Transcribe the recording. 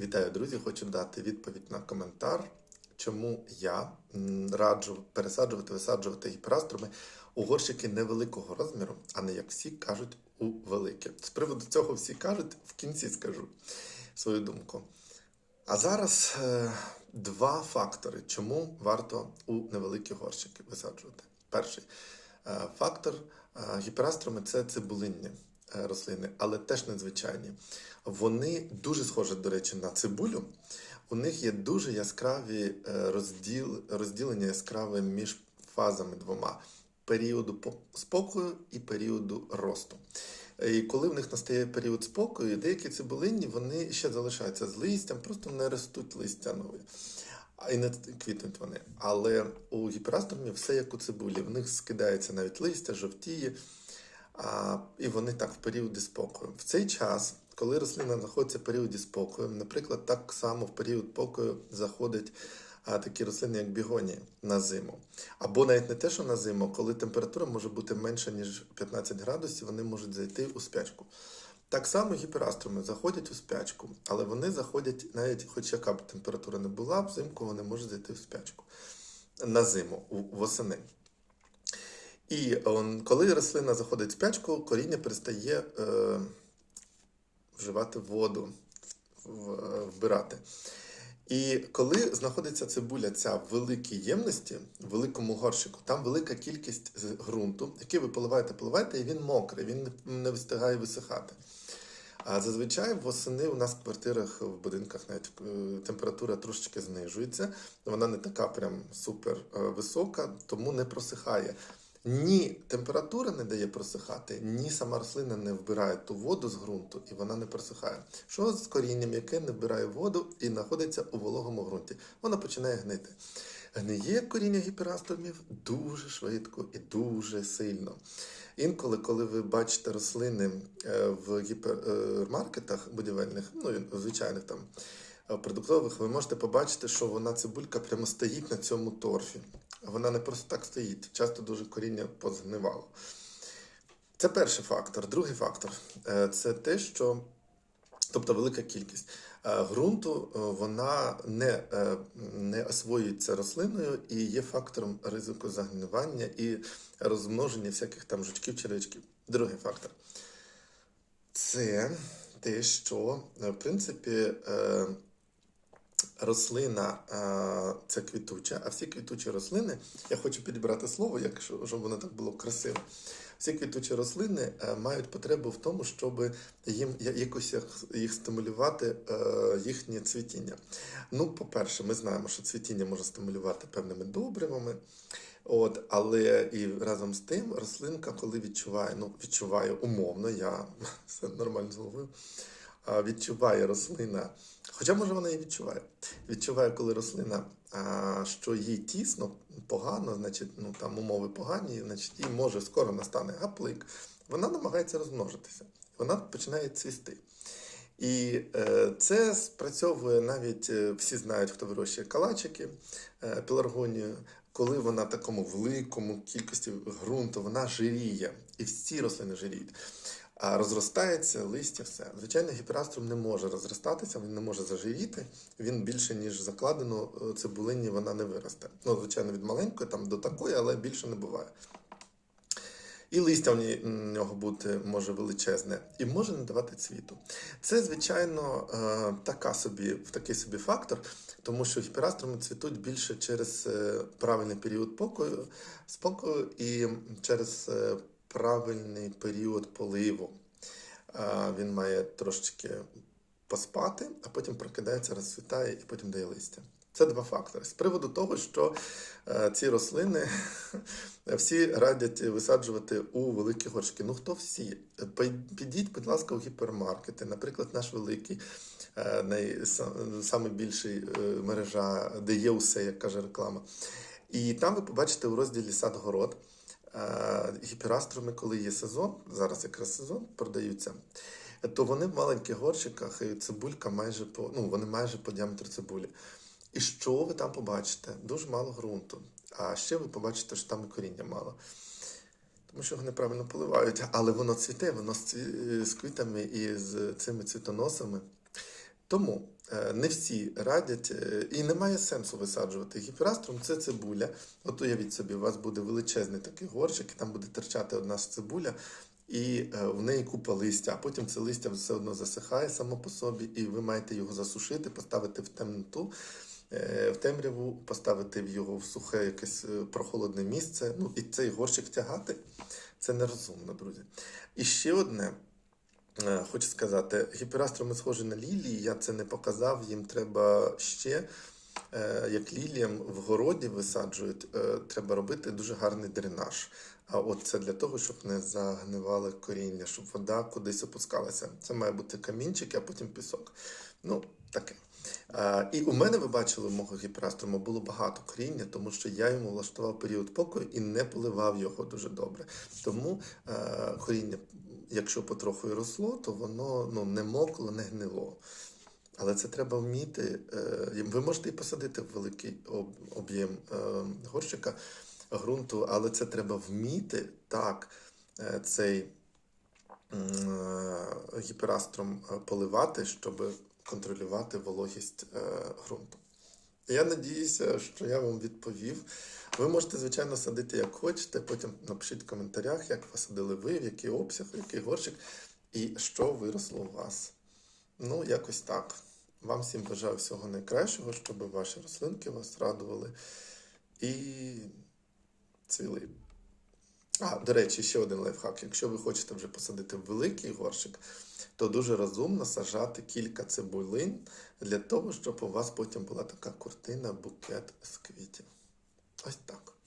Вітаю, друзі! Хочу дати відповідь на коментар, чому я раджу пересаджувати, висаджувати гіперастроми у горщики невеликого розміру, а не як всі кажуть у велике. З приводу цього всі кажуть, в кінці скажу свою думку. А зараз е, два фактори, чому варто у невеликі горщики висаджувати. Перший е, фактор е, гіперастроми це цибулинні рослини, але теж надзвичайні. Вони дуже схожі, до речі, на цибулю. У них є дуже яскраві е, розділ, розділення яскраве між фазами двома періоду спокою і періоду росту. І коли в них настає період спокою, деякі цибулинні вони ще залишаються з листям, просто не ростуть листя нові. І не квітнуть вони. Але у гіперастромів все як у цибулі. В них скидається навіть листя, жовтіє, а, і вони так в періоді спокою. В цей час, коли рослина знаходиться в періоді спокою, наприклад, так само в період спокою заходять а, такі рослини, як бігонії на зиму. Або навіть не те, що на зиму, коли температура може бути менша, ніж 15 градусів, вони можуть зайти у спячку. Так само гіперастроми заходять у спячку, але вони заходять, навіть хоч яка б температура не була, взимку вони можуть зайти в спячку на зиму, восени. І коли рослина заходить в спячку, коріння перестає е, вживати воду, вбирати. І коли знаходиться цибуля ця в великій ємності, в великому горщику, там велика кількість ґрунту, який ви поливаєте, поливаєте, і він мокрий, він не- не встигає висихати. А зазвичай восени у нас в квартирах, в будинках навіть е, температура трошечки знижується. Вона не така прям супер е, висока, тому не просихає. Ні температура не дає просихати, ні сама рослина не вбирає ту воду з ґрунту, і вона не просихає. Що з корінням, яке не вбирає воду і знаходиться у вологому ґрунті? Воно починає гнити. Гниє коріння гіперастомів дуже швидко і дуже сильно. Інколи, коли ви бачите рослини е, в гіпермаркетах будівельних, ну звичайних там е, продуктових, ви можете побачити, що вона цибулька прямо стоїть на цьому торфі. Вона не просто так стоїть, часто дуже коріння позгнивало. Це перший фактор. Другий фактор е, це те, що тобто велика кількість Е, ґрунту, е, вона не, не освоюється рослиною і є фактором ризику загнивання і розмноження всяких там жучків, червячків. Другий фактор це те, що в принципі рослина е, це квітуча, а всі квітучі рослини, я хочу підібрати слово, якщо щоб воно так було красиво. Всі квітучі рослини е, мають потребу в тому, щоб їм якось їх- стимулювати е, їхнє цвітіння. Ну, по-перше, ми знаємо, що цвітіння може стимулювати певними добривами. От, але і разом з тим рослинка, коли відчуває, ну відчуває умовно, я все нормально з відчуває рослина, хоча може вона і відчуває. Відчуває, коли рослина, що їй тісно, погано, значить, ну там умови погані, значить, їй може скоро настане гаплик. Вона намагається розмножитися, вона починає цвісти. І е, це спрацьовує навіть е, всі знають, хто вирощує калачики, е, пеларгонію. Коли вона в такому великому кількості ґрунту, вона жиріє, і всі рослини жиріють. Розростається листя, все. Звичайно, гіпераструм не може розростатися, він не може зажиріти. Він більше, ніж закладено е, цибулині, вона не виросте. Ну, звичайно, від маленької там до такої, але більше не буває. І листя в нього бути може величезне, і може не давати цвіту. Це, звичайно, е, така собі, такий собі фактор, тому що гіперастроми цвітуть більше через е, правильний період покою, спокою і через правильний період поливу. Він має трошечки поспати, а потім прокидається, розцвітає і потім дає листя. Це два фактори. З приводу того, що е, ці рослини всі радять висаджувати у великі горшки. Ну хто всі? Підіть, будь ласка, у гіпермаркети, наприклад, наш великий, е, най, са- самий більший е, мережа, де є усе, як каже реклама. І там ви побачите у розділі сад-город. Е, Гіперастроми, коли є сезон, зараз якраз сезон продаються, то вони в маленьких горщиках, і цибулька майже по ну вони майже по діаметру цибулі. І що ви там побачите? Дуже мало ґрунту. А ще ви побачите, що там і коріння мало. Тому що його неправильно поливають, але воно цвіте, воно з квітами і з цими цвітоносами. Тому Е, Не всі радять, е, і немає сенсу висаджувати гіпераструм. Це цибуля. От уявіть собі, у вас буде величезний такий горщик, і там буде терчати одна ж цибуля, і е, в неї купа листя, а потім це листя все одно засихає само по собі, і ви маєте його засушити, поставити в темноту, в темряву, поставити його в сухе якесь прохолодне місце. Ну і цей горщик тягати. Це нерозумно, друзі. І ще одне. Е, Хочу сказати, гіперастроми схожі на лілії, я це не показав, їм треба ще, е, як ліліям в городі висаджують, е, треба робити дуже гарний дренаж. А от це для того, щоб не загнивали коріння, щоб вода кудись опускалася. Це має бути камінчик, а потім пісок. Ну, таке. І у мене, ви бачили, мого гіперастрому було багато коріння, тому що я йому влаштував період покою і не поливав його дуже добре. Тому коріння, якщо потроху і росло, то воно ну, не мокло, не гнило. Але це треба вміти. е, Ви можете і посадити в великий об'єм е, горщика ґрунту, але це треба вміти так е, цей гіперастром поливати, щоб контролювати вологість ґрунту. Я надіюся, що я вам відповів. Ви можете, звичайно, садити як хочете. Потім напишіть в коментарях, як посадили ви, в який обсяг, в який горщик, і що виросло у вас. Ну, якось так. Вам всім бажаю всього найкращого, щоб ваші рослинки вас радували і цвіли. А, до речі, ще один лайфхак. Якщо ви хочете вже посадити великий горщик, то дуже розумно сажати кілька цибулин для того, щоб у вас потім була така куртина, букет з квітів. Ось так.